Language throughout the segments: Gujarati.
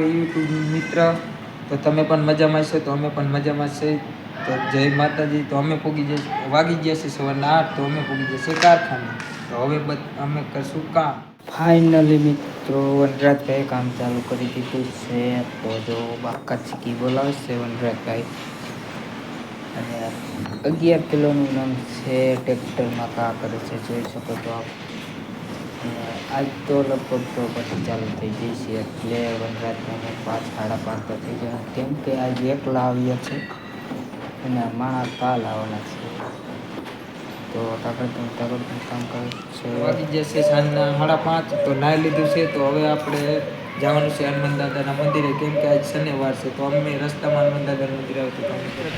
યુટ્યુબ મિત્ર, તો તમે પણ મજામાં છો તો અમે પણ મજામાં છે. તો જય માતાજી, તો અમે પૂગી જશે વાગી ગયા છે સવારના આઠ, તો અમે પૂગી જશે કારખાને. તો હવે અમે કરશું કામ. ફાઇનલી મિત્રો વનરાજભાઈ કામ ચાલુ કરી દીધું છે. તો જો બાકા ચીકી બોલાવશે વનરાજભાઈ. અને અગિયાર કિલોનું નામ છે, ટ્રેક્ટરમાં કા કરે છે. જોઈ શકો તો આપ આજ તો લગભગ તો પછી ચાલુ થઈ ગઈ છે એટલે વનરાજભાઈને પાંચ સાડા પાંચ તો થઈ જાય કેમ કે આજ એકલા આવ્યા છે અને માણા કાલ આવવાના છે. તો તાકડ તાકડ કામ કરે છે? વાગી જશે સાંજના સાડા પાંચ. તો નાહી લીધું છે. તો હવે આપણે જવાનું છે હનુમાન દાદાના મંદિરે. કેમ કે આજ શનિવાર છે. તો અમે રસ્તામાં હનુમાન દાદાના મંદિરે આવતું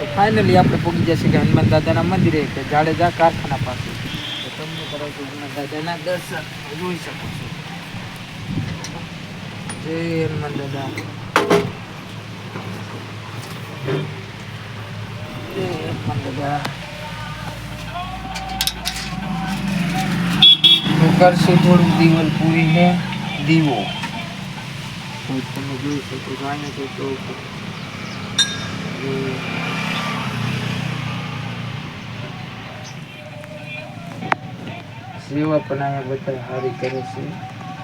તો ફાઇનલી આપણે પૂગી જશે કે હનુમાન દાદાના મંદિરે કે જાડેજા કારખાના પાસે. તમને કરાવશું હનુમાન દાદાના દર્શન જોઈ શકો છો. જય હનુમાન દાદા. જય હનુમાન દાદા. તો થોડું દીવલ પૂરીને દીવો. તમે જોઈ શકો છો અહીંયા તો સેવા પણ અહીંયા બધા સારી કરે છે.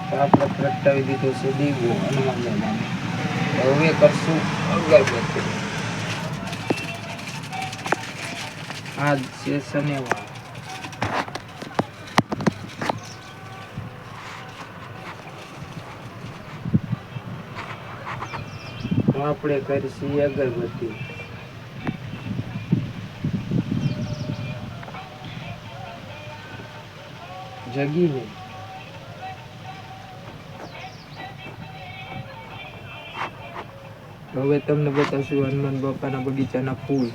તો આપણે પ્રગટાવી દીધો છે દીવો હનુમાન દાદાને હવે કરશું અગરબત્તી આજ છે શનિવાર. આપણે કરીશું અગરબત્તી. જગીને હવે તમને બતાવશું હનુમાન બાપાના બગીચાના ફૂલ.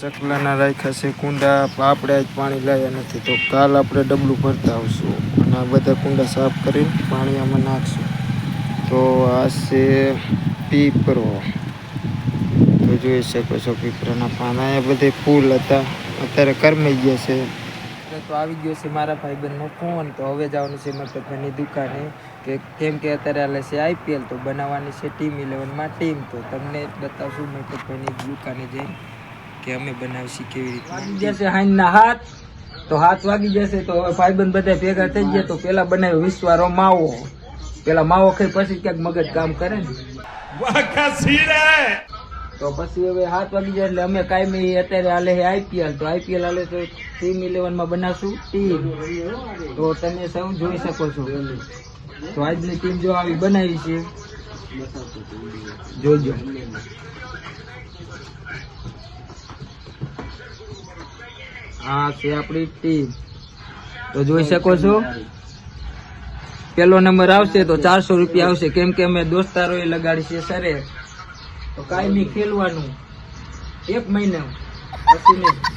ચકલાના રાખ્યા છે, કુંડા આપણે જ પાણી લાવ્યા નથી, તો કાલ આપણે ડબલું ભરતા આવશું. અને આ બધા કુંડા સાફ કરીને પાણી આમાં નાખશું. તો આ છે પીપરો. તો જોઈ શકો છો પીપરાના પાન. અહીંયા બધે ફૂલ હતા. અત્યારે કરમાઈ ગયા છે. તો આવી ગયો છે મારા ભાઈબંધનો ફોન. તો હવે જવાનું છે મતલબની દુકાને. કે કેમ કે અત્યારે હાલે છે આઈપીએલ તો બનાવવાની છે ટીમ ઇલેવનમાં ટીમ. તો તમને બતાવશું મતલબની દુકાને જઈ કે અમે બનાવશી કેવી રીતે. વાગી જશે હાંજના હાથ. તો હાથ વાગી જશે તો હવે ભાઈબંધ બધા ભેગા થઈ ગયા. તો પેલા બનાવ્યો વિશ્વારો માવો. પેલા માવો ખાઈ પછી ક્યાંક મગજ કામ કરે ને. તો પછી હવે હાથ વાગી જાય એટલે અમે કાયમી અત્યારે હાલે છે આઈપીએલ તો આઈપીએલ હાલે તો ટીમ ઇલેવનમાં બનાવશું ટીમ તો તમે સૌ જોઈ શકો છો. તો આજની ટીમ જો આવી બનાવી છે, જોજો. આ છે આપણી ટીમ તો જોઈ શકો છો. પેલો નંબર આવશે તો ચારસો રૂપિયા આવશે. કેમ કે અમે દોસ્તારો એ લગાડી છે સરે તો કાયમી ખેલવાનું. એક મહિના. પછી નહીં.